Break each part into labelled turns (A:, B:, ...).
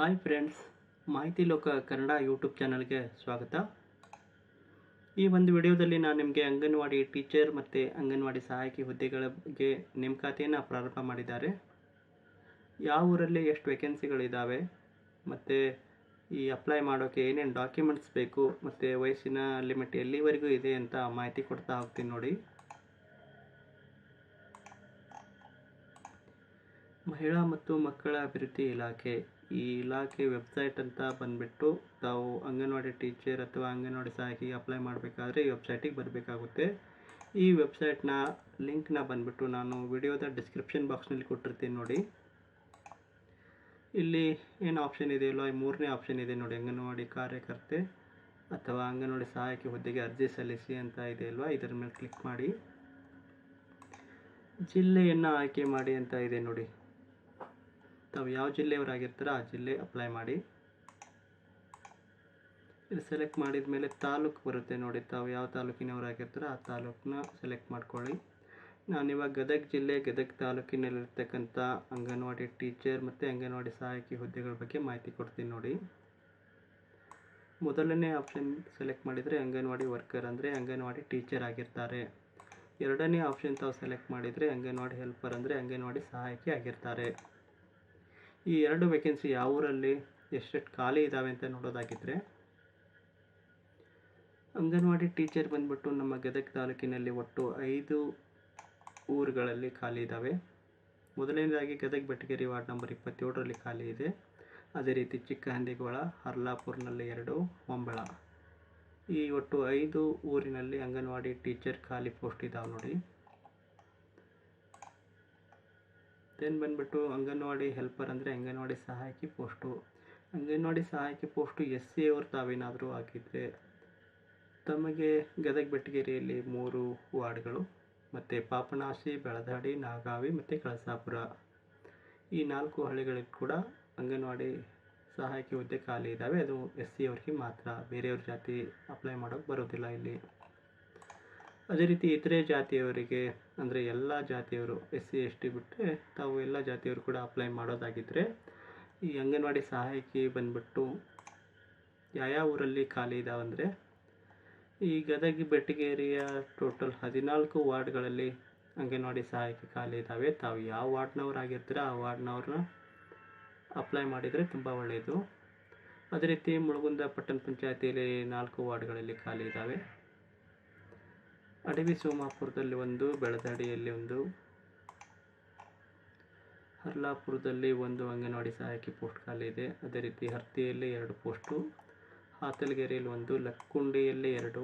A: Hi friends ಮಾಹಿತಿ ಲೋಕ Kannada YouTube ಚಾನಲ್ಗೆ ಸ್ವಾಗತ. ಈ ಒಂದು ವಿಡಿಯೋದಲ್ಲಿ ನಾನು ನಿಮಗೆ ಅಂಗನವಾಡಿ ಟೀಚರ್ ಮತ್ತು ಅಂಗನವಾಡಿ ಸಹಾಯಕಿ ಹುದ್ದೆಗಳ ಬಗ್ಗೆ ನೇಮಕಾತಿಯನ್ನು ಪ್ರಾರಂಭ ಮಾಡಿದ್ದಾರೆ. ಯಾವ ಊರಲ್ಲಿ ಎಷ್ಟು ವೇಕೆನ್ಸಿಗಳಿದ್ದಾವೆ ಮತ್ತು ಈ ಅಪ್ಲೈ ಮಾಡೋಕ್ಕೆ ಏನೇನು ಡಾಕ್ಯುಮೆಂಟ್ಸ್ ಬೇಕು ಮತ್ತು ವಯಸ್ಸಿನ ಲಿಮಿಟ್ ಎಲ್ಲಿವರೆಗೂ ಇದೆ ಅಂತ ಮಾಹಿತಿ ಕೊಡ್ತಾ ಹೋಗ್ತೀನಿ ನೋಡಿ. ಮಹಿಳಾ ಮತ್ತು ಮಕ್ಕಳ ಅಭಿವೃದ್ಧಿ ಇಲಾಖೆ ಈ ಇಲಾಖೆ ವೆಬ್ಸೈಟ್ ಅಂತ ಬಂದುಬಿಟ್ಟು ತಾವು ಅಂಗನವಾಡಿ ಟೀಚರ್ ಅಥವಾ ಅಂಗನವಾಡಿ ಸಹಾಯಕಿಗೆ ಅಪ್ಲೈ ಮಾಡಬೇಕಾದ್ರೆ ಈ ವೆಬ್ಸೈಟಿಗೆ ಬರಬೇಕಾಗುತ್ತೆ. ಈ ವೆಬ್ಸೈಟ್ನ ಲಿಂಕ್ನ ಬಂದುಬಿಟ್ಟು ನಾನು ವಿಡಿಯೋದ ಡಿಸ್ಕ್ರಿಪ್ಷನ್ ಬಾಕ್ಸ್ನಲ್ಲಿ ಕೊಟ್ಟಿರ್ತೀನಿ ನೋಡಿ. ಇಲ್ಲಿ ಏನು ಆಪ್ಷನ್ ಇದೆಯಲ್ಲೋ ಈ ಮೂರನೇ ಆಪ್ಷನ್ ಇದೆ ನೋಡಿ, ಅಂಗನವಾಡಿ ಕಾರ್ಯಕರ್ತೆ ಅಥವಾ ಅಂಗನವಾಡಿ ಸಹಾಯಕಿ ಹುದ್ದೆಗೆ ಅರ್ಜಿ ಸಲ್ಲಿಸಿ ಅಂತ ಇದೆ ಅಲ್ವಾ ಇದರ ಮೇಲೆ ಕ್ಲಿಕ್ ಮಾಡಿ. ಜಿಲ್ಲೆಯನ್ನು ಆಯ್ಕೆ ಮಾಡಿ ಅಂತ ಇದೆ ನೋಡಿ. ತಾವು ಯಾವ ಜಿಲ್ಲೆಯವರಾಗಿರ್ತಾರೋ ಆ ಜಿಲ್ಲೆ ಅಪ್ಲೈ ಮಾಡಿ. ಇದು ಸೆಲೆಕ್ಟ್ ಮಾಡಿದ ಮೇಲೆ ತಾಲೂಕು ಬರುತ್ತೆ ನೋಡಿ, ತಾವು ಯಾವ ತಾಲೂಕಿನವರಾಗಿರ್ತಾರೋ ಆ ತಾಲೂಕನ್ನ ಸೆಲೆಕ್ಟ್ ಮಾಡ್ಕೊಳ್ಳಿ. ನಾನಿವಾಗ ಗದಗ ಜಿಲ್ಲೆ, ಗದಗ ತಾಲೂಕಿನಲ್ಲಿರ್ತಕ್ಕಂಥ ಅಂಗನವಾಡಿ ಟೀಚರ್ ಮತ್ತು ಅಂಗನವಾಡಿ ಸಹಾಯಕಿ ಹುದ್ದೆಗಳ ಬಗ್ಗೆ ಮಾಹಿತಿ ಕೊಡ್ತೀನಿ ನೋಡಿ. ಮೊದಲನೇ ಆಪ್ಷನ್ ಸೆಲೆಕ್ಟ್ ಮಾಡಿದರೆ ಅಂಗನವಾಡಿ ವರ್ಕರ್ ಅಂದರೆ ಅಂಗನವಾಡಿ ಟೀಚರ್ ಆಗಿರ್ತಾರೆ. ಎರಡನೇ ಆಪ್ಷನ್ ತಾವು ಸೆಲೆಕ್ಟ್ ಮಾಡಿದರೆ ಅಂಗನವಾಡಿ ಹೆಲ್ಪರ್ ಅಂದರೆ ಅಂಗನವಾಡಿ ಸಹಾಯಕಿ ಆಗಿರ್ತಾರೆ. ಈ ಎರಡು ವೇಕೆನ್ಸಿ ಯಾವ ಊರಲ್ಲಿ ಎಷ್ಟೆಷ್ಟು ಖಾಲಿ ಇದ್ದಾವೆ ಅಂತ ನೋಡೋದಾಗಿದ್ದರೆ ಅಂಗನವಾಡಿ ಟೀಚರ್ ಬಂದ್ಬಿಟ್ಟು ನಮ್ಮ ಗದಗ ತಾಲೂಕಿನಲ್ಲಿ ಒಟ್ಟು ಐದು ಊರುಗಳಲ್ಲಿ ಖಾಲಿ ಇದ್ದಾವೆ ಮೊದಲನೇದಾಗಿ ಗದಗ ಬೆಟಗೇರಿ ವಾರ್ಡ್ ನಂಬರ್ ಇಪ್ಪತ್ತೇಳರಲ್ಲಿ ಖಾಲಿ ಇದೆ. ಅದೇ ರೀತಿ ಚಿಕ್ಕಹಂದಿಗೋಳ, ಹರ್ಲಾಪುರ್ನಲ್ಲಿ ಎರಡು, ಹೊಂಬಳ. ಈ ಒಟ್ಟು ಐದು ಊರಿನಲ್ಲಿ ಅಂಗನವಾಡಿ ಟೀಚರ್ ಖಾಲಿ ಪೋಸ್ಟ್ ಇದ್ದಾವೆ ನೋಡಿ. ದೆನ್ ಬಂದ್ಬಿಟ್ಟು ಅಂಗನವಾಡಿ ಹೆಲ್ಪರ್ ಅಂದರೆ ಅಂಗನವಾಡಿ ಸಹಾಯಕಿ ಪೋಸ್ಟು ಅಂಗನವಾಡಿ ಸಹಾಯಕಿ ಪೋಸ್ಟು ಎಸ್ ಸಿ ಅವರು ತಾವೇನಾದರೂ ಆಗಿದ್ದರೆ ತಮಗೆ ಗದಗ ಬೆಟಗೇರಿಯಲ್ಲಿ ಮೂರು ವಾರ್ಡ್ಗಳು, ಮತ್ತು ಪಾಪನಾಶಿ, ಬೆಳದಾಡಿ, ನಾಗಾವಿ, ಮತ್ತು ಕಳಸಾಪುರ. ಈ ನಾಲ್ಕು ಹಳ್ಳಿಗಳಿಗೆ ಕೂಡ ಅಂಗನವಾಡಿ ಸಹಾಯಕಿ ಹುದ್ದೆ ಖಾಲಿ ಇದ್ದಾವೆ ಅದು ಎಸ್ ಸಿ ಅವ್ರಿಗೆ ಮಾತ್ರ. ಬೇರೆಯವ್ರ ಜಾತಿ ಅಪ್ಲೈ ಮಾಡೋಕ್ಕೆ ಬರೋದಿಲ್ಲ ಇಲ್ಲಿ. ಅದೇ ರೀತಿ ಇತರೆ ಜಾತಿಯವರಿಗೆ, ಅಂದರೆ ಎಲ್ಲ ಜಾತಿಯವರು ಎಸ್ ಸಿ, ಎಸ್ ಟಿ ಬಿಟ್ಟರೆ ತಾವು ಎಲ್ಲ ಜಾತಿಯವರು ಕೂಡ ಅಪ್ಲೈ ಮಾಡೋದಾಗಿದ್ದರೆ ಈ ಅಂಗನವಾಡಿ ಸಹಾಯಕಿ ಬಂದ್ಬಿಟ್ಟು ಯಾವ ಊರಲ್ಲಿ ಖಾಲಿ ಇದಾವಂದರೆ ಈ ಗದಗ ಬೆಟ್ಟಗೇರಿಯ ಟೋಟಲ್ ಹದಿನಾಲ್ಕು ವಾರ್ಡ್ಗಳಲ್ಲಿ ಅಂಗನವಾಡಿ ಸಹಾಯಕಿ ಖಾಲಿ ಇದ್ದಾವೆ ತಾವು ಯಾವ ವಾರ್ಡ್ನವರಾಗಿರ್ತೀರ ಆ ವಾರ್ಡ್ನವ್ರನ್ನ ಅಪ್ಲೈ ಮಾಡಿದರೆ ತುಂಬ ಒಳ್ಳೆಯದು ಅದೇ ರೀತಿ ಮುಳುಗುಂದ ಪಟ್ಟಣ ಪಂಚಾಯತಿಯಲ್ಲಿ ನಾಲ್ಕು ವಾರ್ಡ್ಗಳಲ್ಲಿ ಖಾಲಿ ಇದ್ದಾವೆ ಅಡವಿ ಸೋಮಾಪುರದಲ್ಲಿ ಒಂದು, ಬೆಳದಡಿಯಲ್ಲಿ ಒಂದು, ಹರ್ಲಾಪುರದಲ್ಲಿ ಒಂದು ಅಂಗನವಾಡಿ ಸಹಾಯಕಿ ಪೋಸ್ಟ್ ಖಾಲಿ ಇದೆ. ಅದೇ ರೀತಿ ಹರ್ತಿಯಲ್ಲಿ ಎರಡು ಪೋಸ್ಟು, ಹಾತಲಗೆರೆಯಲ್ಲಿ ಒಂದು, ಲಕ್ಕುಂಡಿಯಲ್ಲಿ ಎರಡು,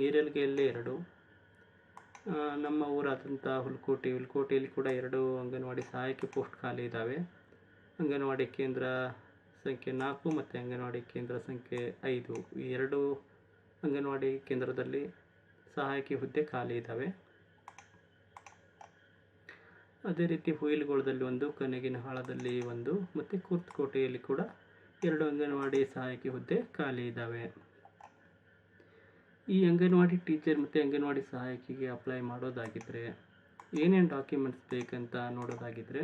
A: ನೀರಲ್ಗೆಯಲ್ಲಿ ಎರಡು ನಮ್ಮ ಊರಾದಂಥ ಹುಲ್ಕೋಟೆ, ಹುಲ್ಕೋಟೆಯಲ್ಲಿ ಕೂಡ ಎರಡು ಅಂಗನವಾಡಿ ಸಹಾಯಕಿ ಪೋಸ್ಟ್ ಖಾಲಿ ಇದ್ದಾವೆ. ಅಂಗನವಾಡಿ ಕೇಂದ್ರ ಸಂಖ್ಯೆ ನಾಲ್ಕು ಮತ್ತು ಅಂಗನವಾಡಿ ಕೇಂದ್ರ ಸಂಖ್ಯೆ ಐದು. ಈ ಎರಡು ಅಂಗನವಾಡಿ ಕೇಂದ್ರದಲ್ಲಿ ಸಹಾಯಕಿ ಹುದ್ದೆ ಖಾಲಿ ಇದ್ದಾವೆ ಅದೇ ರೀತಿ ಹುಯಿಲ್ಗೋಳದಲ್ಲಿ ಒಂದು ಕನಗಿನಹಾಳದಲ್ಲಿ ಒಂದು ಮತ್ತು ಕುರ್ತಕೋಟೆಯಲ್ಲಿ ಕೂಡ ಎರಡು ಅಂಗನವಾಡಿ ಸಹಾಯಕಿ ಹುದ್ದೆ ಖಾಲಿ ಇದ್ದಾವೆ ಈ ಅಂಗನವಾಡಿ ಟೀಚರ್ ಮತ್ತು ಅಂಗನವಾಡಿ ಸಹಾಯಕಿಗೆ ಅಪ್ಲೈ ಮಾಡೋದಾಗಿದ್ದರೆ ಏನೇನು ಡಾಕ್ಯುಮೆಂಟ್ಸ್ ಬೇಕಂತ ನೋಡೋದಾಗಿದ್ದರೆ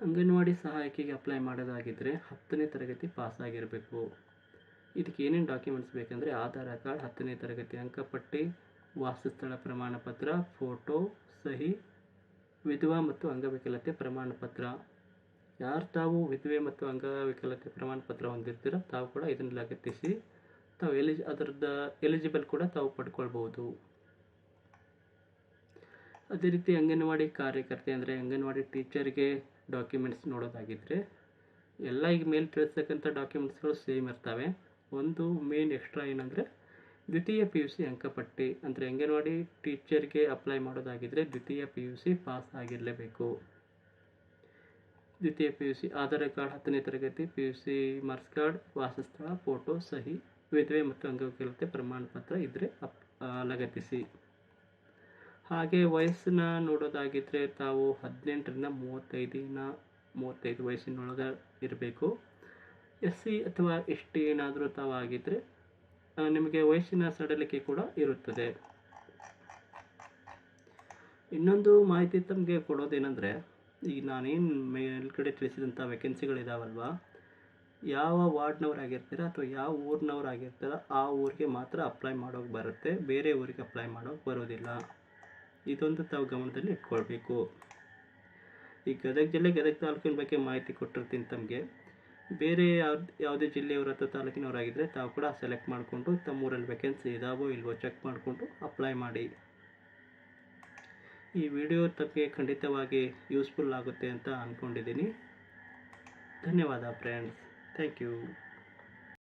A: ಅಂಗನವಾಡಿ ಸಹಾಯಕಿಗೆ ಅಪ್ಲೈ ಮಾಡೋದಾಗಿದ್ದರೆ ಹತ್ತನೇ ತರಗತಿ ಪಾಸ್ ಆಗಿರಬೇಕು ಇದಕ್ಕೆ ಏನೇನು ಡಾಕ್ಯುಮೆಂಟ್ಸ್ ಬೇಕಂದರೆ ಆಧಾರ್ ಕಾರ್ಡ್, ಹತ್ತನೇ ತರಗತಿ ಅಂಕಪಟ್ಟಿ, ವಾಸಸ್ಥಳ ಪ್ರಮಾಣ ಪತ್ರ ಫೋಟೋ ಸಹಿ, ವಿಧವಾ ಮತ್ತು ಅಂಗವಿಕಲತೆ ಪ್ರಮಾಣ ಪತ್ರ. ಯಾರು ತಾವು ವಿಧವೆ ಮತ್ತು ಅಂಗವಿಕಲತೆ ಪ್ರಮಾಣ ಪತ್ರ ಹೊಂದಿರ್ತೀರೋ ತಾವು ಕೂಡ ಇದನ್ನು ಲಗತ್ತಿಸಿ ತಾವು ಎಲಿಜ್ ಅದರದ್ದು ಎಲಿಜಿಬಲ್ ಕೂಡ ತಾವು ಪಡ್ಕೊಳ್ಬೋದು. ಅದೇ ರೀತಿ ಅಂಗನವಾಡಿ ಕಾರ್ಯಕರ್ತೆ ಅಂದರೆ ಅಂಗನವಾಡಿ ಟೀಚರ್ಗೆ ಡಾಕ್ಯುಮೆಂಟ್ಸ್ ನೋಡೋದಾಗಿದ್ದರೆ ಎಲ್ಲ ಈಗ ಮೇಲೆ ತಿಳಿಸ್ತಕ್ಕಂಥ ಡಾಕ್ಯುಮೆಂಟ್ಸ್ಗಳು ಸೇಮ್ ಇರ್ತವೆ. ಒಂದು ಮೇನ್ ಎಕ್ಸ್ಟ್ರಾ ಏನಂದರೆ ದ್ವಿತೀಯ ಪಿ ಯು ಸಿ ಅಂಕಪಟ್ಟಿ. ಅಂದರೆ ಅಂಗನವಾಡಿ ಟೀಚರ್ಗೆ ಅಪ್ಲೈ ಮಾಡೋದಾಗಿದ್ದರೆ ದ್ವಿತೀಯ ಪಿ ಯು ಸಿ ಪಾಸ್ ಆಗಿರಲೇಬೇಕು. ದ್ವಿತೀಯ P U C Aadhaar card ಹತ್ತನೇ ತರಗತಿ P U C marks card ವಾಸಸ್ಥಳ photo ಸಹಿ, ವಿಧವೆ ಮತ್ತು ಅಂಗವಿಕಲತೆ ಪ್ರಮಾಣ ಪತ್ರ ಇದ್ದರೆ ಅಪ್ ಲಗತ್ತಿಸಿ. ಹಾಗೆ ವಯಸ್ಸನ್ನ ನೋಡೋದಾಗಿದ್ದರೆ ತಾವು ಹದಿನೆಂಟರಿಂದ ಮೂವತ್ತೈದಿನ, ಮೂವತ್ತೈದು ವಯಸ್ಸಿನೊಳಗೆ ಇರಬೇಕು. ಎಸ್ ಸಿ ಅಥವಾ ಎಸ್ ಟಿ ಏನಾದರೂ ತಾವು ಆಗಿದ್ದರೆ ನಿಮಗೆ ವಯಸ್ಸಿನ ಸಡಲಿಕೆ ಕೂಡ ಇರುತ್ತದೆ. ಇನ್ನೊಂದು ಮಾಹಿತಿ ತಮಗೆ ಕೊಡೋದೇನೆಂದರೆ, ಈಗ ನಾನೇನು ಮೇಲ್ಗಡೆ ತಿಳಿಸಿದಂಥ ವೆಕೆನ್ಸಿಗಳಿದಾವಲ್ವಾ ಯಾವ ವಾರ್ಡ್ನವರಾಗಿರ್ತೀರ ಅಥವಾ ಯಾವ ಊರಿನವರಾಗಿರ್ತೀರ, ಆ ಊರಿಗೆ ಮಾತ್ರ ಅಪ್ಲೈ ಮಾಡೋಕೆ ಬರುತ್ತೆ, ಬೇರೆ ಊರಿಗೆ ಅಪ್ಲೈ ಮಾಡೋಕೆ ಬರೋದಿಲ್ಲ. ಇದೊಂದು ತಾವು ಗಮನದಲ್ಲಿ ಇಟ್ಕೊಳ್ಬೇಕು. ಈ ಗದಗ ಜಿಲ್ಲೆ ಗದಗ ತಾಲೂಕಿನ ಬಗ್ಗೆ ಮಾಹಿತಿ ಕೊಟ್ಟಿರ್ತೀನಿ ತಮಗೆ. ಬೇರೆ ಯಾವ್ದು, ಯಾವುದೇ ಜಿಲ್ಲೆಯವರು ಅಥವಾ ತಾಲೂಕಿನವರಾಗಿದ್ದರೆ ತಾವು ಕೂಡ ಸೆಲೆಕ್ಟ್ ಮಾಡಿಕೊಂಡು ತಮ್ಮೂರಲ್ಲಿ ವೇಕೆನ್ಸಿ ಇದಾವೋ ಇಲ್ವೋ ಚೆಕ್ ಮಾಡಿಕೊಂಡು ಅಪ್ಲೈ ಮಾಡಿ. ಈ ವಿಡಿಯೋ ತಮಗೆ ಖಂಡಿತವಾಗಿ ಯೂಸ್ಫುಲ್ ಆಗುತ್ತೆ ಅಂತ ಅಂದ್ಕೊಂಡಿದ್ದೀನಿ ಧನ್ಯವಾದ ಫ್ರೆಂಡ್ಸ್ ಥ್ಯಾಂಕ್ ಯು